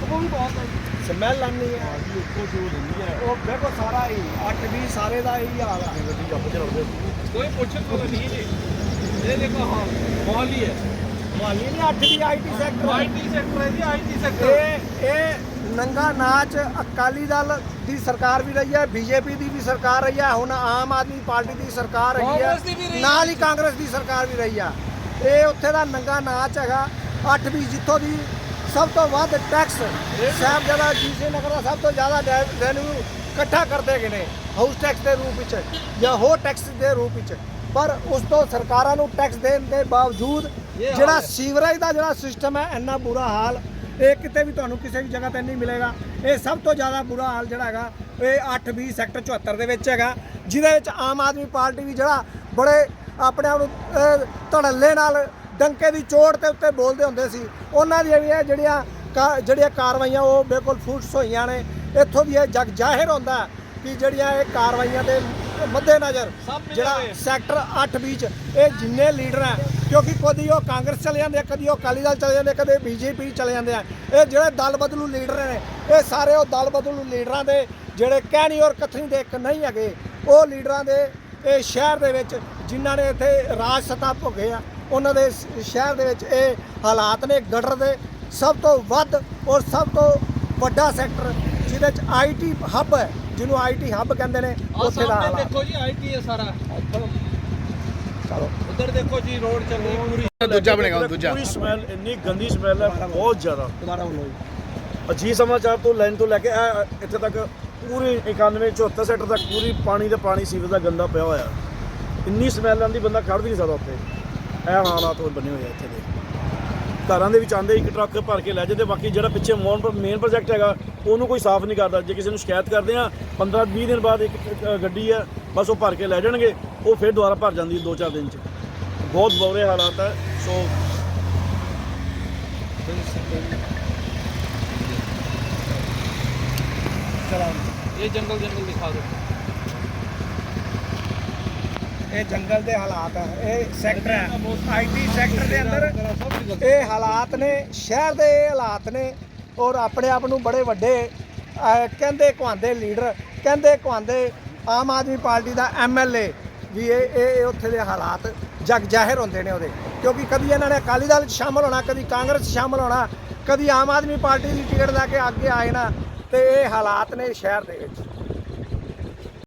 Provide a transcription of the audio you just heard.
Smell ਆਉਂਦੀ ਹੈ ਉੱਤੋਂ ਜੋ ਦਿੰਦੀ ਹੈ ਉਹ ਦੇਖੋ ਸਾਰਾ ਹੀ 8 20 ਸਾਰੇ ਦਾ ਹੀ ਹਾਲ ਹੈ ਗੱਡੀ ਜੱਪ ਚੜਾਉਂਦੇ ਕੋਈ ਪੁੱਛਣ ਵਾਲਾ ਨਹੀਂ ਜੀ। ਇਹ ਦੇਖੋ ਹਾਂ ਮਾਹੌਲ ਹੀ। ਹੈ ਮੁਹਾਲੀ ਨਹੀਂ 8 20 ਆਈਟੀ ਸੈਕਟਰ ਆਈਟੀ ਸੈਕਟਰ ਹੈ ਜੀ ਆਈਟੀ ਸੈਕਟਰ। ਇਹ ਇਹ ਨੰਗਾ ਨਾਚ ਅਕਾਲੀ ਦਲ ਦੀ ਸਰਕਾਰ ਵੀ ਰਹੀ ਹੈ ਬੀਜੇਪੀ ਦੀ ਵੀ ਸਰਕਾਰ ਰਹੀ ਹੈ ਹੁਣ ਆਮ ਆਦਮੀ ਪਾਰਟੀ ਦੀ ਸਰਕਾਰ ਰਹੀ ਵੀ ਹੈ। ਨਾਲ ਹੀ ਕਾਂਗਰਸ ਦੀ ਸਰਕਾਰ ਵੀ ਰਹੀ ਆ। ਇਹ ਉੱਥੇ ਦਾ ਨੰਗਾ ਨਾਚ ਹੈਗਾ 8 20 ਜਿੱਥੋਂ ਦੀ ਸਭ ਤੋਂ ਵੱਧ ਟੈਕਸ ਸਾਹਿਬਜ਼ਾਦਾ ਜੀਸੇ ਨਗਰ ਦਾ ਸਭ ਤੋਂ ਜ਼ਿਆਦਾ ਰੈਵਨਿਊ ਇਕੱਠਾ ਕਰਦੇ ਗਏ ਨੇ ਹਾਊਸ ਟੈਕਸ ਦੇ ਰੂਪ ਵਿੱਚ ਜਾਂ ਹੋਰ ਟੈਕਸ ਦੇ ਰੂਪ ਵਿੱਚ ਪਰ ਉਸ ਤੋਂ ਸਰਕਾਰਾਂ ਨੂੰ ਟੈਕਸ ਦੇਣ ਦੇ ਬਾਵਜੂਦ ਜਿਹੜਾ। ਸੀਵਰੇਜ ਦਾ ਜਿਹੜਾ ਸਿਸਟਮ ਹੈ ਇੰਨਾ ਬੁਰਾ ਹਾਲ ਇਹ ਕਿਤੇ ਵੀ ਤੁਹਾਨੂੰ ਕਿਸੇ ਵੀ ਜਗ੍ਹਾ ਤੇ ਨਹੀਂ ਮਿਲੇਗਾ ਇਹ ਸਭ ਤੋਂ ਜ਼ਿਆਦਾ ਬੁਰਾ ਹਾਲ ਜਿਹੜਾ ਹੈਗਾ ਇਹ 8 20 ਸੈਕਟਰ 74 ਦੇ ਵਿੱਚ ਹੈਗਾ ਜਿਹਦੇ ਵਿੱਚ ਆਮ ਆਦਮੀ ਪਾਰਟੀ ਵੀ ਜਿਹੜਾ ਬੜੇ ਆਪਣੇ ਆਪ ਨੂੰ ਧੜੱਲੇ ਨਾਲ ਡੰਕੇ ਦੀ ਚੋਟ ਤੇ ਉੱਤੇ ਬੋਲਦੇ ਹੁੰਦੇ ਸੀ। ਉਹਨਾਂ ਦੀਆਂ ਵੀ ਇਹ ਜਿਹੜੀਆਂ ਜਿਹੜੀਆਂ ਕਾਰਵਾਈਆਂ ਉਹ ਬਿਲਕੁਲ ਫੂਟਸ ਹੋਈਆਂ ਨੇ। ਇੱਥੋਂ ਵੀ ਇਹ ਜਗ ਜ਼ਾਹਿਰ ਹੁੰਦਾ ਕਿ ਜਿਹੜੀਆਂ ਇਹ ਕਾਰਵਾਈਆਂ ਦੇ ਮੱਦੇ ਨਜ਼ਰ ਜਿਹੜਾ। ਸੈਕਟਰ 8 ਵਿੱਚ ਇਹ ਜਿੰਨੇ ਲੀਡਰ ਆ ਕਿਉਂਕਿ ਕਦੀ ਉਹ ਕਾਂਗਰਸ ਚਲੇ ਜਾਂਦੇ ਆ ਕਦੀ ਉਹ ਅਕਾਲੀ ਦਲ ਚਲੇ ਜਾਂਦੇ ਕਦੇ ਬੀਜੇਪੀ ਚਲੇ ਜਾਂਦੇ ਆ। ਇਹ ਜਿਹੜੇ ਦਲ ਬਦਲੂ ਲੀਡਰ ਨੇ ਇਹ ਸਾਰੇ ਉਹ ਦਲ ਬਦਲੂ ਲੀਡਰਾਂ ਦੇ ਜਿਹੜੇ ਕਹਿਣੀ ਔਰ ਕਥਨੀ ਦੇ ਇੱਕ ਨਹੀਂ ਹੈਗੇ ਉਹ ਲੀਡਰਾਂ ਦੇ ਇਹ ਸ਼ਹਿਰ ਦੇ ਵਿੱਚ ਜਿਨ੍ਹਾਂ ਨੇ ਇੱਥੇ ਰਾਜ ਸੱਤਾ ਭੋਗੇ ਆ। ਉਹਨਾਂ ਦੇ ਸ਼ਹਿਰ ਦੇ ਵਿੱਚ ਇਹ ਹਾਲਾਤ ਨੇ ਗਟਰ ਦੇ ਸਭ ਤੋਂ ਵੱਧ ਔਰ ਸਭ ਤੋਂ ਵੱਡਾ ਸੈਕਟਰ ਜਿਹਦੇ ਵਿੱਚ ਆਈਟੀ ਹੱਬ ਹੈ ਜਿਹਨੂੰ ਆਈਟੀ ਹੱਬ ਕਹਿੰਦੇ ਨੇ ਉੱਥੇ ਦਾ ਸਾਹਮਣੇ ਹਾਲਾਤ। ਦੇਖੋ ਜੀ ਆਈਟੀ ਹੈ ਸਾਰਾ। ਚਲੋ। ਉਧਰ ਦੇਖੋ ਜੀ ਰੋਡ ਚੱਲੀ ਪੂਰੀ। ਦੂਜਾ ਬਣੇਗਾ ਦੂਜਾ। ਪੂਰੀ ਸਮੈਲ ਇੰਨੀ ਗੰਦੀ ਸਮੈਲ ਹੈ ਬਹੁਤ ਜ਼ਿਆਦਾ। ਦੁਬਾਰਾ ਬੋਲੋ ਜੀ। ਅਜੀਤ ਸਮਾਚਾਰ ਤੋਂ ਲਾਈਨ ਤੋਂ ਲੈ ਕੇ ਇੱਥੇ ਤੱਕ ਪੂਰੀ 91 74 ਸੈਕਟਰ ਤੱਕ ਪੂਰੀ ਪਾਣੀ ਦਾ ਪਾਣੀ ਸੀਵਰ ਦਾ ਗੰਦਾ ਪਿਆ ਹੋਇਆ। ਇੰਨੀ ਸਮੈਲ ਆਉਂਦੀ ਬੰਦਾ ਖੜ ਵੀ ਨਹੀਂ ਸਕਦਾ ਉੱਥੇ। ਇਹ ਹਾਲਾਤ ਹੋਰ ਬਣੇ ਹੋਏ ਆ ਇੱਥੇ ਦੇ। ਘਰਾਂ ਦੇ ਵਿੱਚ ਆਂਦੇ ਇੱਕ ਟਰੱਕ ਭਰ ਕੇ ਲੈ ਜਾਂਦੇ, ਬਾਕੀ ਜਿਹੜਾ ਪਿੱਛੇ ਮੋਨ ਮੇਨ ਪ੍ਰੋਜੈਕਟ ਹੈਗਾ, ਉਹਨੂੰ ਕੋਈ ਸਾਫ਼ ਨਹੀਂ ਕਰਦਾ। ਜੇ ਕਿਸੇ ਨੂੰ ਸ਼ਿਕਾਇਤ ਕਰਦੇ ਆ 15 20 ਦਿਨ ਬਾਅਦ ਇੱਕ ਗੱਡੀ ਹੈ ਬਸ ਉਹ ਭਰ ਕੇ ਲੈ ਜਾਣਗੇ, ਉਹ ਫਿਰ ਦੁਬਾਰਾ ਭਰ ਜਾਂਦੀ ਹੈ 2-4 ਦਿਨ ਚ। ਬਹੁਤ ਬੁਰੇ ਹਾਲਾਤ ਹੈ ਸੋ ਇਹ ਜੰਗਲ ਜੰਗਲ ਦਿਖਾ ਦਿਓ। ਇਹ ਜੰਗਲ ਦੇ ਹਾਲਾਤ ਆ। ਇਹ ਸੈਕਟਰ ਹੈ ਆਈਟੀ ਸੈਕਟਰ ਦੇ ਅੰਦਰ ਇਹ ਹਾਲਾਤ ਨੇ ਸ਼ਹਿਰ ਦੇ ਇਹ ਹਾਲਾਤ ਨੇ ਔਰ ਆਪਣੇ ਆਪ ਨੂੰ ਬੜੇ ਵੱਡੇ ਕਹਿੰਦੇ ਕਹਾਂਦੇ ਲੀਡਰ ਕਹਿੰਦੇ ਕਹਾਂਦੇ ਆਮ ਆਦਮੀ ਪਾਰਟੀ ਦਾ ਐਮਐਲਏ ਵੀ ਇਹ ਇਹ ਇਹ ਉੱਥੇ ਦੇ ਹਾਲਾਤ ਜਗ ਜ਼ਾਹਿਰ ਹੁੰਦੇ ਨੇ ਉਹਦੇ। ਕਿਉਂਕਿ ਕਦੀ ਇਹਨਾਂ ਨੇ ਅਕਾਲੀ ਦਲ 'ਚ ਸ਼ਾਮਲ ਹੋਣਾ ਕਦੀ ਕਾਂਗਰਸ 'ਚ ਸ਼ਾਮਲ ਹੋਣਾ ਕਦੀ ਆਮ ਆਦਮੀ ਪਾਰਟੀ ਦੀ ਟਿਕਟ ਲੈ ਕੇ ਅੱਗੇ ਆਏ ਨਾ ਤੇ ਇਹ ਹਾਲਾਤ ਨੇ ਸ਼ਹਿਰ ਦੇ ਵਿੱਚ।